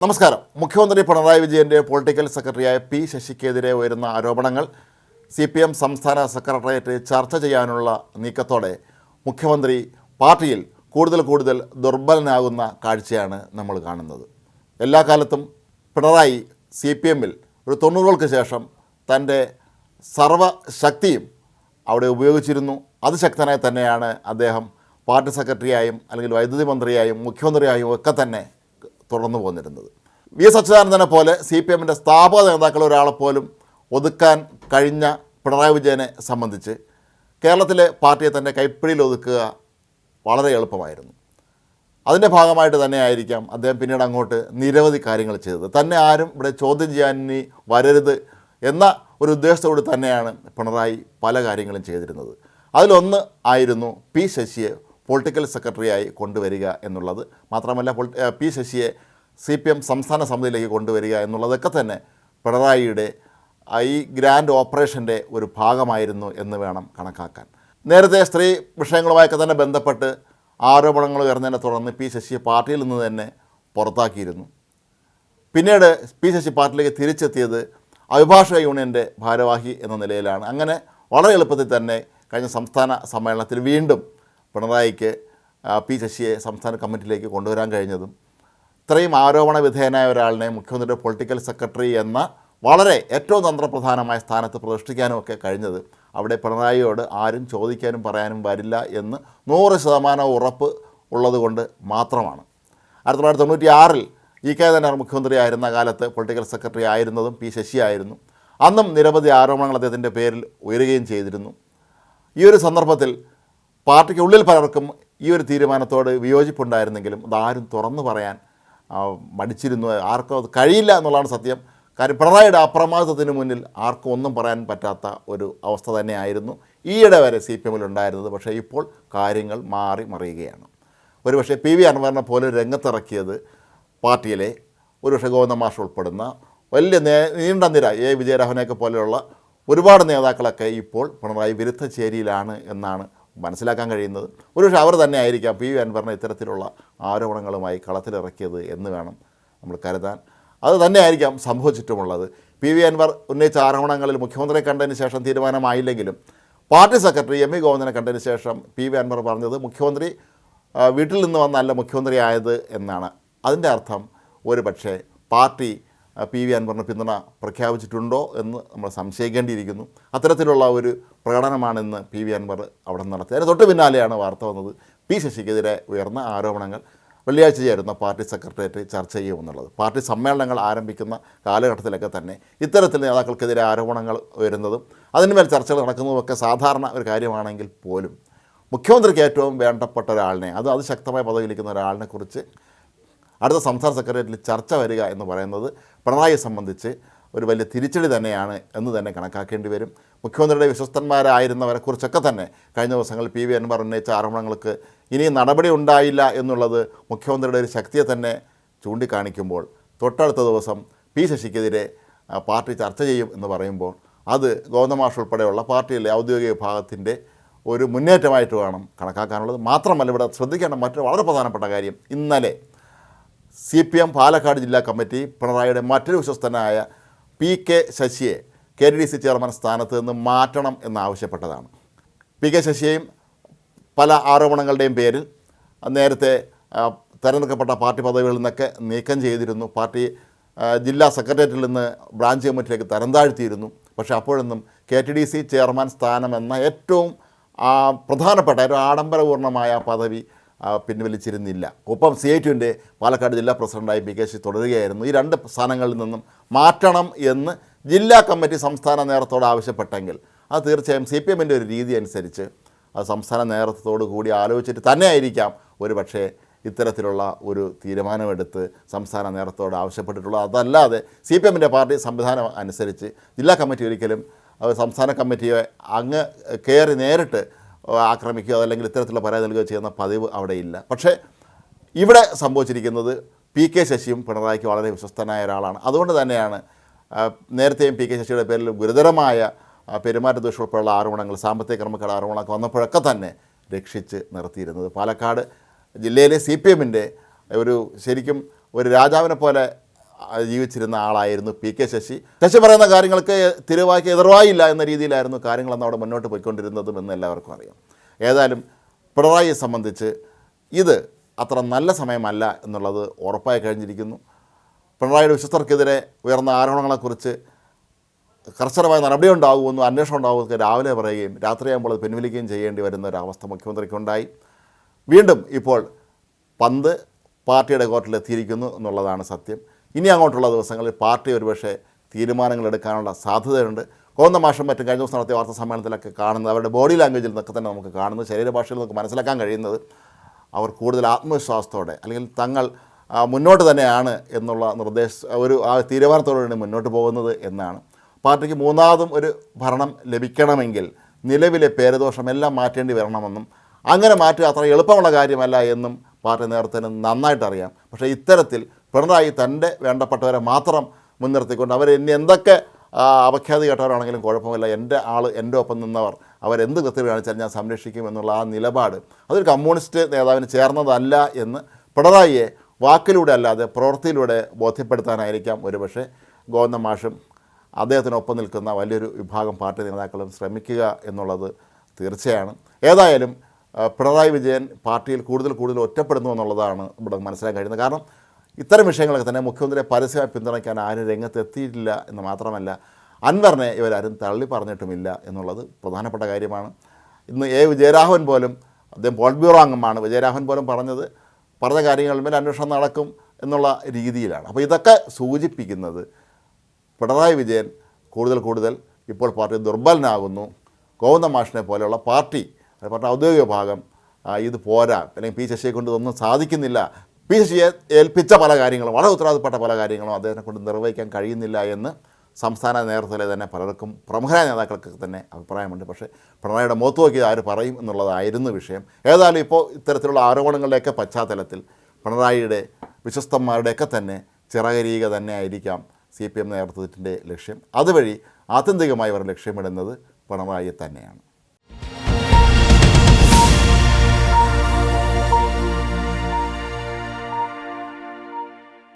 നമസ്കാരം. മുഖ്യമന്ത്രി പിണറായി വിജയന്റെ പൊളിറ്റിക്കൽ സെക്രട്ടറിയായ പി ശശിക്കെതിരെ ഉയരുന്ന ആരോപണങ്ങൾ സി പി എം സംസ്ഥാന സെക്രട്ടേറിയറ്റ് ചർച്ച ചെയ്യാനുള്ള നീക്കത്തോടെ മുഖ്യമന്ത്രി പാർട്ടിയിൽ കൂടുതൽ കൂടുതൽ ദുർബലനാകുന്ന കാഴ്ചയാണ് നമ്മൾ കാണുന്നത്. എല്ലാ കാലത്തും പിണറായി സി പി എമ്മിൽ ഒരു തൊണ്ണൂറുകൾക്ക് ശേഷം തന്റെ സർവശക്തിയും അവിടെ ഉപയോഗിച്ചിരുന്നു. അതിശക്തനായി തന്നെയാണ് അദ്ദേഹം പാർട്ടി സെക്രട്ടറിയായും അല്ലെങ്കിൽ വൈദ്യുതി മന്ത്രിയായും മുഖ്യമന്ത്രിയായും ഒക്കെ തന്നെ തുടർന്നു പോന്നിരുന്നത്. വി എസ് അച്യുതാനന്ദനെ പോലെ സി പി എമ്മിന്റെ സ്ഥാപക നേതാക്കൾ ഒരാളെ പോലും ഒതുക്കാൻ കഴിഞ്ഞ പിണറായി വിജയനെ സംബന്ധിച്ച് കേരളത്തിലെ പാർട്ടിയെ തന്നെ കൈപ്പിടിയിൽ ഒതുക്കുക വളരെ എളുപ്പമായിരുന്നു. അതിന്റെ ഭാഗമായിട്ട് തന്നെ ആയിരിക്കാം അദ്ദേഹം പിന്നീട് അങ്ങോട്ട് നിരവധി കാര്യങ്ങൾ ചെയ്തത്. തന്നെ ആരും ഇവിടെ ചോദ്യം ചെയ്യാൻ ഇനി വരരുത് എന്ന ഒരു ഉദ്ദേശത്തോട് തന്നെയാണ് പിണറായി പല കാര്യങ്ങളും ചെയ്തിരുന്നത്. അതിലൊന്ന് ആയിരുന്നു പി ശശിയെ പൊളിറ്റിക്കൽ സെക്രട്ടറിയായി കൊണ്ടുവരിക എന്നുള്ളത് മാത്രമല്ല പി ശശിയെ സി പി എം സംസ്ഥാന സമിതിയിലേക്ക് കൊണ്ടുവരിക എന്നുള്ളതൊക്കെ തന്നെ പിണറായിയുടെ ഈ ഗ്രാൻഡ് ഓപ്പറേഷന്റെ ഒരു ഭാഗമായിരുന്നു എന്ന് വേണം കണക്കാക്കാൻ. നേരത്തെ സ്ത്രീ വിഷയങ്ങളുമായൊക്കെ തന്നെ ബന്ധപ്പെട്ട് ആരോപണങ്ങൾ ഉയർന്നതിനെ തുടർന്ന് പി ശശിയെ പാർട്ടിയിൽ നിന്ന് തന്നെ പുറത്താക്കിയിരുന്നു. പിന്നീട് പി ശശി പാർട്ടിയിലേക്ക് തിരിച്ചെത്തിയത് അഭിഭാഷക യൂണിയന്റെ ഭാരവാഹി എന്ന നിലയിലാണ്. അങ്ങനെ വളരെ എളുപ്പത്തിൽ തന്നെ കഴിഞ്ഞ സംസ്ഥാന സമ്മേളനത്തിൽ വീണ്ടും പിണറായിക്ക് പി ശശിയെ സംസ്ഥാന കമ്മിറ്റിയിലേക്ക് കൊണ്ടുവരാൻ കഴിഞ്ഞതും ഇത്രയും ആരോപണ വിധേയനായ ഒരാളിനെ മുഖ്യമന്ത്രിയുടെ പൊളിറ്റിക്കൽ സെക്രട്ടറി എന്ന വളരെ ഏറ്റവും തന്ത്രപ്രധാനമായ സ്ഥാനത്ത് പ്രതിഷ്ഠിക്കാനും ഒക്കെ കഴിഞ്ഞത്. അവിടെ പിണറായിയോട് ആരും ചോദിക്കാനും പറയാനും വരില്ല എന്ന് നൂറ് ശതമാനം ഉറപ്പ് ഉള്ളതുകൊണ്ട് മാത്രമാണ്. ആയിരത്തി തൊള്ളായിരത്തി തൊണ്ണൂറ്റി ആറിൽ ഇ കെ തന്നെ മുഖ്യമന്ത്രി ആയിരുന്ന കാലത്ത് പൊളിറ്റിക്കൽ സെക്രട്ടറി ആയിരുന്നതും പി ശശി ആയിരുന്നു. അന്നും നിരവധി ആരോപണങ്ങൾ അദ്ദേഹത്തിന്റെ പേരിൽ ഉയരുകയും ചെയ്തിരുന്നു. ഈ ഒരു സന്ദർഭത്തിൽ പാർട്ടിക്ക് ഉള്ളിൽ പലർക്കും ഈ ഒരു തീരുമാനത്തോട് വിയോജിപ്പുണ്ടായിരുന്നെങ്കിലും അതാരും തുറന്നു പറയാൻ മടിച്ചിരുന്നു. ആർക്കും അത് കഴിയില്ല എന്നുള്ളതാണ് സത്യം. കാര്യം പിണറായിയുടെ അപ്രമാദത്തിന് മുന്നിൽ ആർക്കും ഒന്നും പറയാൻ പറ്റാത്ത ഒരു അവസ്ഥ തന്നെയായിരുന്നു ഈയിടെ വരെ സി പി എമ്മിൽ ഉണ്ടായിരുന്നത്. പക്ഷേ ഇപ്പോൾ കാര്യങ്ങൾ മാറി മറിയുകയാണ്. ഒരുപക്ഷെ പി വി അൻവറിനെ പോലെ രംഗത്തിറക്കിയത് പാർട്ടിയിലെ ഒരുപക്ഷെ ഗോവിന്ദ മാഷ് ഉൾപ്പെടുന്ന വലിയ നീണ്ട നിര എ. വിജയരാഘവനെയൊക്കെ പോലെയുള്ള ഒരുപാട് നേതാക്കളൊക്കെ ഇപ്പോൾ പിണറായി വിരുദ്ധ ചേരിയിലാണ് എന്നാണ് മനസ്സിലാക്കാൻ കഴിയുന്നത്. ഒരുപക്ഷെ അവർ തന്നെ ആയിരിക്കാം പി വി അൻവറിനെ ഇത്തരത്തിലുള്ള ആരോപണങ്ങളുമായി കളത്തിലിറക്കിയത് എന്ന് വേണം നമ്മൾ കരുതാൻ. അത് തന്നെയായിരിക്കാം സംഭവിച്ചിട്ടുമുള്ളത് പി വി അൻവർ ഉന്നയിച്ച ആരോപണങ്ങളിൽ മുഖ്യമന്ത്രിയെ കണ്ടതിന് ശേഷം തീരുമാനമായില്ലെങ്കിലും പാർട്ടി സെക്രട്ടറി എം വി ഗോവിന്ദനെ കണ്ടതിന് ശേഷം പി വി അൻവർ പറഞ്ഞത് മുഖ്യമന്ത്രി വീട്ടിൽ നിന്ന് വന്നല്ല മുഖ്യമന്ത്രി ആയത് എന്നാണ്. അതിന്റെ അർത്ഥം ഒരു പക്ഷേ പാർട്ടി പി വി അൻവറിന് പിന്തുണ പ്രഖ്യാപിച്ചിട്ടുണ്ടോ എന്ന് നമ്മൾ സംശയിക്കേണ്ടിയിരിക്കുന്നു. അത്തരത്തിലുള്ള ഒരു പ്രകടനമാണെന്ന് പി വി അൻവർ അവിടെ നടത്തിയത്. അതിന് തൊട്ട് പിന്നാലെയാണ് വാർത്ത വന്നത്. പി ശശിക്കെതിരെ ഉയർന്ന ആരോപണങ്ങൾ. വെള്ളിയാഴ്ച ചേരുന്ന പാർട്ടി സെക്രട്ടേറിയറ്റ് ചർച്ച ചെയ്യുമെന്നുള്ളത് പാർട്ടി സമ്മേളനങ്ങൾ ആരംഭിക്കുന്ന കാലഘട്ടത്തിലൊക്കെ തന്നെ ഇത്തരത്തിൽ നേതാക്കൾക്കെതിരെ ആരോപണങ്ങൾ ഉയരുന്നതും അതിന്മേൽ ചർച്ചകൾ നടക്കുന്നതുമൊക്കെ സാധാരണ ഒരു കാര്യമാണെങ്കിൽ പോലും മുഖ്യമന്ത്രിക്ക് ഏറ്റവും വേണ്ടപ്പെട്ട ഒരാളിനെ അത് അതിശക്തമായ പദവിയിലിരിക്കുന്ന ഒരാളിനെ കുറിച്ച് അടുത്ത സംസ്ഥാന സെക്രട്ടേറിയറ്റിൽ ചർച്ച വരിക എന്ന് പറയുന്നത് പിണറായിയെ സംബന്ധിച്ച് ഒരു വലിയ തിരിച്ചടി തന്നെയാണ് എന്ന് തന്നെ കണക്കാക്കേണ്ടി വരും. മുഖ്യമന്ത്രിയുടെ വിശ്വസ്തന്മാരായിരുന്നവരെ കുറിച്ചൊക്കെ തന്നെ കഴിഞ്ഞ ദിവസങ്ങൾ പി വി അൻവർ ഉന്നയിച്ച ആരോപണങ്ങൾക്ക് ഇനിയും നടപടി ഉണ്ടായില്ല എന്നുള്ളത് മുഖ്യമന്ത്രിയുടെ ഒരു ശക്തിയെ തന്നെ ചൂണ്ടിക്കാണിക്കുമ്പോൾ തൊട്ടടുത്ത ദിവസം പി ശശിക്കെതിരെ പാർട്ടി ചർച്ച ചെയ്യും എന്ന് പറയുമ്പോൾ അത് ഗോതമാഷ് ഉൾപ്പെടെയുള്ള പാർട്ടിയിലെ ഔദ്യോഗിക വിഭാഗത്തിന്റെ ഒരു മുന്നേറ്റമായിട്ട് വേണം കണക്കാക്കാനുള്ളത്. മാത്രമല്ല ഇവിടെ ശ്രദ്ധിക്കേണ്ട മറ്റൊരു വളരെ പ്രധാനപ്പെട്ട കാര്യം ഇന്നലെ സി പി എം പാലക്കാട് ജില്ലാ കമ്മിറ്റി പിണറായിയുടെ മറ്റൊരു വിശ്വസ്തനായ പി കെ ശശിയെ K D D C chairman സ്ഥാനത്ത് നിന്ന് മാറ്റണം എന്നാവശ്യപ്പെട്ടതാണ്. പി കെ ശശിയെയും പല ആരോപണങ്ങളുടെയും പേരിൽ നേരത്തെ തിരഞ്ഞെടുക്കപ്പെട്ട പാർട്ടി പദവികളിൽ നിന്നൊക്കെ നീക്കം ചെയ്തിരുന്നു. പാർട്ടി ജില്ലാ സെക്രട്ടേറിയറ്റിൽ നിന്ന് ബ്രാഞ്ച് കമ്മിറ്റിയിലേക്ക് തരം താഴ്ത്തിയിരുന്നു. പക്ഷേ അപ്പോഴൊന്നും K T D C chairman സ്ഥാനം എന്ന ഏറ്റവും പ്രധാനപ്പെട്ട ഒരു ആഡംബരപൂർണമായ പദവി പിൻവലിച്ചിരുന്നില്ല. ഒപ്പം സി ഐ ടുവിന്റെ പാലക്കാട് ജില്ലാ പ്രസിഡന്റായി പി കെ ശശി തുടരുകയായിരുന്നു. ഈ രണ്ട് സ്ഥാനങ്ങളിൽ നിന്നും മാറ്റണം എന്ന് ജില്ലാ കമ്മിറ്റി സംസ്ഥാന നേതൃത്വത്തോട് ആവശ്യപ്പെട്ടെങ്കിൽ അത് തീർച്ചയായും സി പി എമ്മിന്റെ ഒരു രീതി അനുസരിച്ച് അത് സംസ്ഥാന നേതൃത്വത്തോട് കൂടി ആലോചിച്ചിട്ട് തന്നെ ആയിരിക്കാം ഒരു പക്ഷേ ഇത്തരത്തിലുള്ള ഒരു തീരുമാനമെടുത്ത് സംസ്ഥാന നേതൃത്വത്തോട് ആവശ്യപ്പെട്ടിട്ടുള്ളത് അതല്ലാതെ സി പി എമ്മിന്റെ പാർട്ടി സംവിധാനം അനുസരിച്ച് ജില്ലാ കമ്മിറ്റി ഒരിക്കലും സംസ്ഥാന കമ്മിറ്റിയെ അങ്ങ് കയറി നേരിട്ട് ആക്രമിക്കുകയോ അതല്ലെങ്കിൽ ഇത്തരത്തിലുള്ള പരാതി നൽകുക ചെയ്യുന്ന പതിവ് അവിടെ ഇല്ല. പക്ഷേ ഇവിടെ സംഭവിച്ചിരിക്കുന്നത് പി കെ ശശിയും പിണറായിക്ക് വളരെ വിശ്വസ്തനായ ഒരാളാണ്. അതുകൊണ്ട് തന്നെയാണ് നേരത്തെയും പി കെ ശശിയുടെ പേരിൽ ഗുരുതരമായ ആ, പെരുമാറ്റ ദോഷം ഉൾപ്പെടെയുള്ള ആരോപണങ്ങൾ സാമ്പത്തിക ക്രമക്കേട് ആരോപണമൊക്കെ വന്നപ്പോഴൊക്കെ തന്നെ രക്ഷിച്ച് നിർത്തിയിരുന്നത്. പാലക്കാട് ജില്ലയിലെ സി പി എമ്മിന്റെ ഒരു ശരിക്കും ഒരു രാജാവിനെ പോലെ ജീവിച്ചിരുന്ന ആളായിരുന്നു പി കെ ശശി. ശശി പറയുന്ന കാര്യങ്ങൾക്ക് തിരുവാക്കി എതിർവായില്ല എന്ന രീതിയിലായിരുന്നു കാര്യങ്ങളെന്ന് അവിടെ മുന്നോട്ട് പോയിക്കൊണ്ടിരുന്നതും എന്ന് എല്ലാവർക്കും അറിയാം. ഏതായാലും പിണറായിയെ സംബന്ധിച്ച് ഇത് അത്ര നല്ല സമയമല്ല എന്നുള്ളത് ഉറപ്പായി കഴിഞ്ഞിരിക്കുന്നു. പിണറായിയുടെ വിശ്വസ്തർക്കെതിരെ ഉയർന്ന ആരോപണങ്ങളെക്കുറിച്ച് കർശനമായ നടപടി ഉണ്ടാകുമെന്നും അന്വേഷണം ഉണ്ടാകുമെന്നൊക്കെ രാവിലെ പറയുകയും രാത്രിയാകുമ്പോൾ അത് പിൻവലിക്കുകയും ചെയ്യേണ്ടി വരുന്ന ഒരവസ്ഥ മുഖ്യമന്ത്രിക്കുണ്ടായി. വീണ്ടും ഇപ്പോൾ പന്ത് പാർട്ടിയുടെ കോർട്ടിലെത്തിയിരിക്കുന്നു എന്നുള്ളതാണ് സത്യം. ഇനി അങ്ങോട്ടുള്ള ദിവസങ്ങളിൽ പാർട്ടി ഒരുപക്ഷെ തീരുമാനങ്ങൾ എടുക്കാനുള്ള സാധ്യതയുണ്ട്. കോന്ന മാഷം മറ്റും കഴിഞ്ഞ ദിവസം നടത്തിയ വാർത്താ സമ്മേളനത്തിലൊക്കെ കാണുന്നത് അവരുടെ ബോഡി ലാംഗ്വേജിൽ നിന്നൊക്കെ തന്നെ നമുക്ക് കാണുന്നത് ശരീരഭാഷയിൽ നമുക്ക് മനസ്സിലാക്കാൻ കഴിയുന്നത് അവർ കൂടുതൽ ആത്മവിശ്വാസത്തോടെ അല്ലെങ്കിൽ തങ്ങൾ മുന്നോട്ട് തന്നെയാണ് എന്നുള്ള നിർദ്ദേശ ഒരു ആ തീരുമാനത്തോടുകൂടി മുന്നോട്ട് പോകുന്നത് എന്നാണ്. പാർട്ടിക്ക് മൂന്നാമതും ഒരു ഭരണം ലഭിക്കണമെങ്കിൽ നിലവിലെ പേരദോഷമെല്ലാം മാറ്റേണ്ടി വരണമെന്നും അങ്ങനെ മാറ്റുക അത്ര എളുപ്പമുള്ള കാര്യമല്ല എന്നും പാർട്ടി നേതൃത്വത്തിന് നന്നായിട്ടറിയാം. പക്ഷേ ഇത്തരത്തിൽ പിണറായി തന്റെ വേണ്ടപ്പെട്ടവരെ മാത്രം മുൻനിർത്തിക്കൊണ്ട് അവർ ഇനി എന്തൊക്കെ അവഖ്യാതി കേട്ടവരാണെങ്കിലും കുഴപ്പമില്ല. എന്റെ ആൾ എന്റെ ഒപ്പം നിന്നവർ അവരെന്ത് കൃത്യം കാണിച്ചാൽ ഞാൻ സംരക്ഷിക്കും എന്നുള്ള ആ നിലപാട് അതൊരു കമ്മ്യൂണിസ്റ്റ് നേതാവിന് ചേർന്നതല്ല എന്ന് പിണറായിയെ വാക്കിലൂടെ അല്ലാതെ പ്രവൃത്തിയിലൂടെ ബോധ്യപ്പെടുത്താനായിരിക്കാം ഒരുപക്ഷെ ഗോവിന്ദ മാഷും അദ്ദേഹത്തിനൊപ്പം നിൽക്കുന്ന വലിയൊരു വിഭാഗം പാർട്ടി നേതാക്കളും ശ്രമിക്കുക എന്നുള്ളത് തീർച്ചയാണ്. ഏതായാലും പിണറായി വിജയൻ പാർട്ടിയിൽ കൂടുതൽ കൂടുതൽ ഒറ്റപ്പെടുന്നു എന്നുള്ളതാണ് ഇവിടെ മനസ്സിലാക്കാൻ കഴിയുന്നത്. കാരണം ഇത്തരം വിഷയങ്ങളൊക്കെ തന്നെ മുഖ്യമന്ത്രിയെ പരസ്യമായി പിന്തുണയ്ക്കാൻ ആരും രംഗത്തെത്തിയിട്ടില്ല എന്ന് മാത്രമല്ല അൻവറിനെ ഇവരാരും തള്ളി പറഞ്ഞിട്ടുമില്ല എന്നുള്ളത് പ്രധാനപ്പെട്ട കാര്യമാണ്. ഇന്ന് എ വിജയരാഘവൻ പോലും അദ്ദേഹം പോളിറ്റ് ബ്യൂറോ അംഗമാണ് വിജയരാഘവൻ പോലും പറഞ്ഞത് പറഞ്ഞ കാര്യങ്ങളിന്മേൽ അന്വേഷണം നടക്കും എന്നുള്ള രീതിയിലാണ്. അപ്പോൾ ഇതൊക്കെ സൂചിപ്പിക്കുന്നത് പിണറായി വിജയൻ കൂടുതൽ കൂടുതൽ ഇപ്പോൾ പാർട്ടി ദുർബലനാകുന്നു. ഗോവിന്ദ മാഷിനെ പോലെയുള്ള പാർട്ടി പാർട്ടി ഔദ്യോഗിക ഭാഗം ഇത് പോരാ അല്ലെങ്കിൽ പി ശശിയെ കൊണ്ട് ഇതൊന്നും സാധിക്കുന്നില്ല പി ശശിയെ ഏൽപ്പിച്ച പല കാര്യങ്ങളും വളരെ ഉത്തരവാദിത്തപ്പെട്ട പല കാര്യങ്ങളും അദ്ദേഹത്തെ കൊണ്ട് നിർവഹിക്കാൻ കഴിയുന്നില്ല എന്ന് സംസ്ഥാന നേതൃത്വത്തിലെ തന്നെ പലർക്കും പ്രമുഖരായ നേതാക്കൾക്ക് തന്നെ അഭിപ്രായമുണ്ട്. പക്ഷേ പിണറായിയുടെ മുഖത്ത് നോക്കി ആര് പറയും എന്നുള്ളതായിരുന്നു വിഷയം. ഏതായാലും ഇപ്പോൾ ഇത്തരത്തിലുള്ള ആരോപണങ്ങളുടെയൊക്കെ പശ്ചാത്തലത്തിൽ പിണറായിയുടെ വിശ്വസ്തന്മാരുടെയൊക്കെ തന്നെ ചിറകരിയുക തന്നെ ആയിരിക്കാം സി പി എം നേതൃത്വത്തിന്റെ ലക്ഷ്യം. അതുവഴി ആത്യന്തികമായി അവർ ലക്ഷ്യമിടുന്നത് പിണറായിയെ തന്നെയാണ്.